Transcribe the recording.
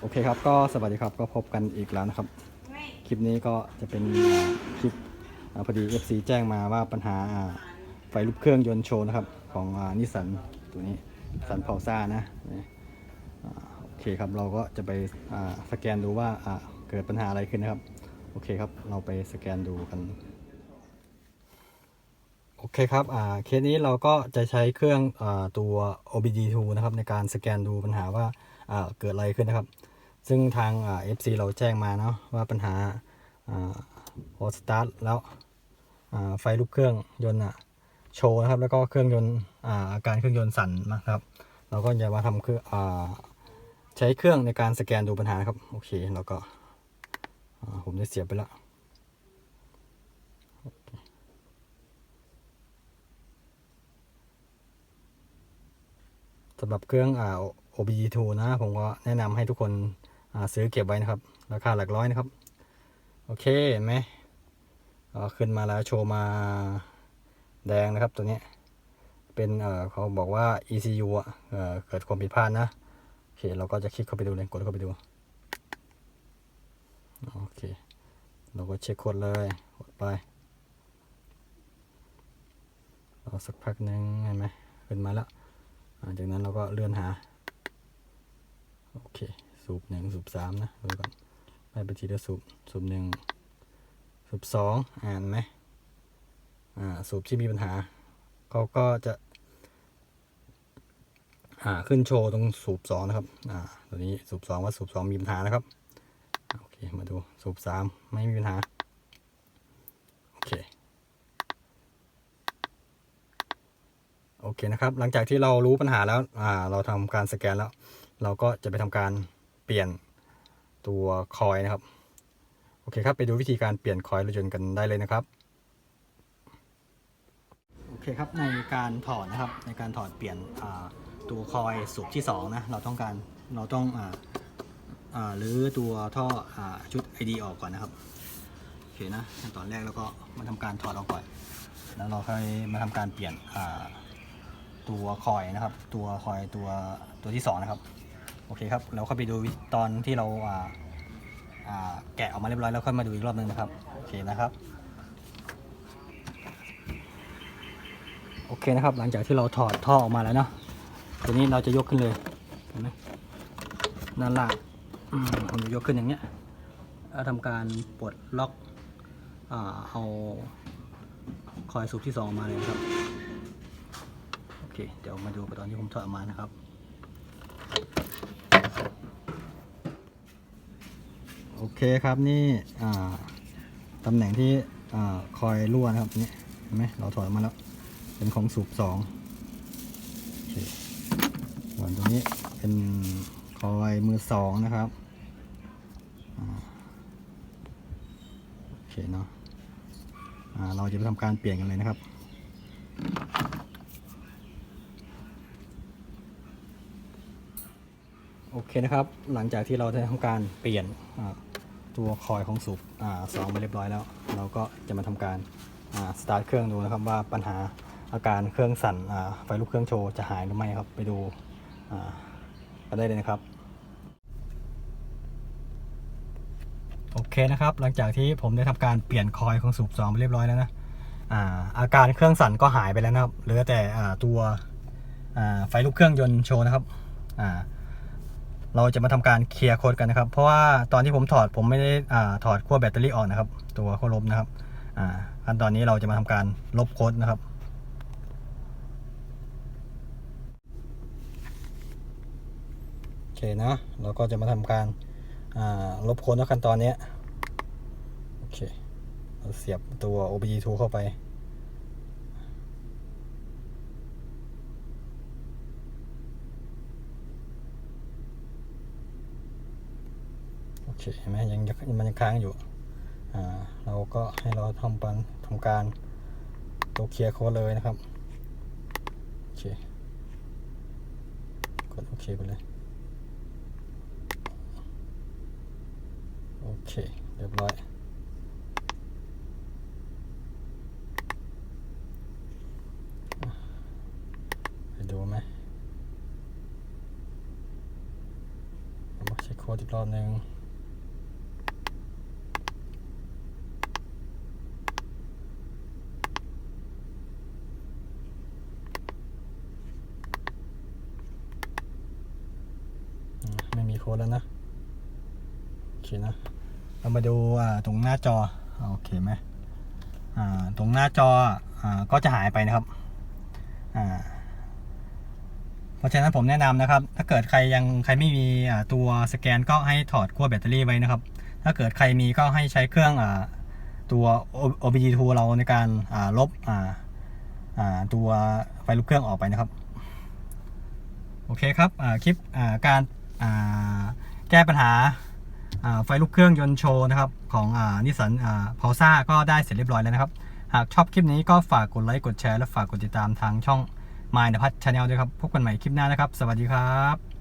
โอเคครับก็สวัสดีครับก็พบกันอีกแล้วนะครับ คลิปนี้ก็จะเป็นคลิปอพอดี FC แจ้งมาว่าปัญหาไฟลุกเครื่องยนต์โชว์นะครับ ของนิสสันตัวนี้สันเผาซ่านะโอเคครับเราก็จะไปสแกนดูว่าเกิดปัญหาอะไรขึ้นนะครับ โอเคครับเราไปสแกนดูกัน เคครับอ่าเคสนี้เราก็จะใช้เครื่องอ่าตัว OBD2 นะครับในการสแกนดูปัญหาว่าอ่าเกิดอะไรขึ้นนะครับ ซึ่งทางอ่า FC เราแจ้งมาเนาะว่าปัญหาอ่าพอสตาร์ทแล้วอ่าไฟลุกเครื่องยนต์อะโชว์นะครับแล้วก็เครื่องยนต์อ่าอาการเครื่องยนต์สั่นนะครับ เราก็จะมาทำเครื่องอ่าใช้เครื่องในการสแกนดูปัญหาครับโอเคแล้วก็อ่าผมได้เสียบไปแล้วำหรับเครื่องอ่า OBD2 นะผมก็แนะนำให้ทุกคนซื้อเก็บไว้นะครับ ราคาหลักร้อยนะครับ โอเคเห็นไหมขึ้นมาแล้วโชว์มาแดงนะครับตัวนี้ เป็นเขาบอกว่า ECU อะเเกิดความผิดพลาดนะ โอเค เราก็จะคลิกเข้าไปดูเลยกดเข้าไปดู โอเค เราก็เช็คโค้ดเลยกดไปรอสักพักหนึ่งเห็นไหมขึ้นมาแล้ว ลังจากนั้นเราก็เลื่อนหา โอเค สูบหนึ่งสูบสามนะดูก่อนไปไปทีละสูบสูบหนึ่งสูบสองอ่านไหมอ่าสูบที่มีปัญหาเขาก็จะ อ่าขึ้นโชว์ตรงสูบสองนะครับ อ่าตัวนี้สูบสองว่าสูบสองมีปัญหานะครับ โอเค มาดูสูบสามไม่มีปัญหา โอเค โอเคนะครับ หลังจากที่เรารู้ปัญหาแล้วอ่าเราทำการสแกนแล้ว เราก็จะไปทำการเปลี่ยนตัวคอยนะครับ โอเคครับไปดูวิธีการเปลี่ยนคอยรถยนต์กันได้เลยนะครับโอเคครับในการถอดนะครับในการถอดเปลี่ยนตัวคอยสูบที่2นะเราต้องการเราต้องอ่าอ่าหรือตัวท่ออชุด ID ออกก่อนนะครับโอเคนะขั้นตอนแรกแล้วก็มาทำการถอดออกก่อน แล้วเราค่อยมาทำการเปลี่ยนอ่า ตัวคอยนะครับ ตัวคอยตัวตัวที่สองนะครับ โอเคครับ เราเข้าไปดูตอนที่เราอ่าอ่าแกะออกมาเรียบร้อยแล้วค่อยมาดูอีกรอบนึงนะครับ โอเคนะครับ โอเคนะครับ หลังจากที่เราถอดท่อออกมาแล้วเนาะตัวนี้เราจะยกขึ้นเลยเห็นไหมด้านล่างอืมผมจะยกขึ้นอย่างเงี้ยแล้วทำการปลดล็อกอเอาคอยสูบที่สองออกมาเลยนะครับ เค เดี๋ยวมาดูตอนที่ผมถอดออกมานะครับโอเคครับนี่ตำแหน่งที่อคอยรั่วนะครับนี่เห็นไหมเราถอดออกมาแล้ว เป็นของสูบสองส่วนตรงนี้เป็นคอยมือสองนะครับอโอเคเนาะอ่าเราจะไปทำการเปลี่ยนกันเลยนะครับ โอเคนะครับ หลังจากที่เราได้ทำการเปลี่ยนตัวคอยของสูบสองไปเรียบร้อยแล้ว เราก็จะมาทำการสตาร์ทเครื่องดูนะครับว่าปัญหาอาการเครื่องสั่นไฟลุกเครื่องโชว์จะหายหรือไม่ครับ ไปดูกันได้เลยนะครับโอเคนะครับ หลังจากที่ผมได้ทำการเปลี่ยนคอยของสูบสองไปเรียบร้อยแล้วนะอาอาการเครื่องสั่นก็หายไปแล้วนะครับเหลือแต่ตัวไฟลุกเครื่องยนต์โชว์นะครับอ่า เราจะมาทำการเคลียร์โค้ดกันนะครับ เพราะว่าตอนที่ผมถอดผมไม่ได้อ่าถอดขั้วแบตเตอรี่ออกนะครับ ตัวขั้วลบนะครับอ่าขั้นตอนนี้เราจะมาทำการลบโค้ดนะครับโอเคนะเราก็จะมาทำการอ่าลบโค้ดในขั้นตอนนี้โอเคเราเสียบตัว OBD2 เข้าไป เคเห็นไหมยังมันยังค้างอยู่เราก็ให้เราทำปันทำการตัวเคลียร์โค้ดเลยนะครับโอเคกดโอเคไปเลยโอเคเรียบร้อยไปดูไหมเอามาเช็คโค้ดอีกรอบหนึ่งอืมไม่มี โค้ดแล้วนะ โอเคนะ เรามาดูตรงหน้าจอ โอเคไหมตรงหน้าจออก็จะหายไปนะครับเพราะฉะนั้นผมแนะนำนะครับ ถ้าเกิดใครยังใครไม่มีตัวสแกนก็ให้ถอดขั้วแบตเตอรี่ไว้นะครับ ถ้าเกิดใครมีก็ให้ใช้เครื่องอตัว OBD2 เราในการาลบตัวไฟลุกเครื่องออกไปนะครับ โอเคครับคลิปการ แก้ปัญหาไฟลุกเครื่องยนต์โชว์นะครับของนิสสันพาวซ่าก็ได้เสร็จเรียบร้อยแล้วนะครับ หากชอบคลิปนี้ก็ฝากกดไลค์กดแชร์และฝากกดติดตามทางช่อง My นภัทรชาแนลด้วยครับ พบกันใหม่คลิปหน้านะครับ สวัสดีครับ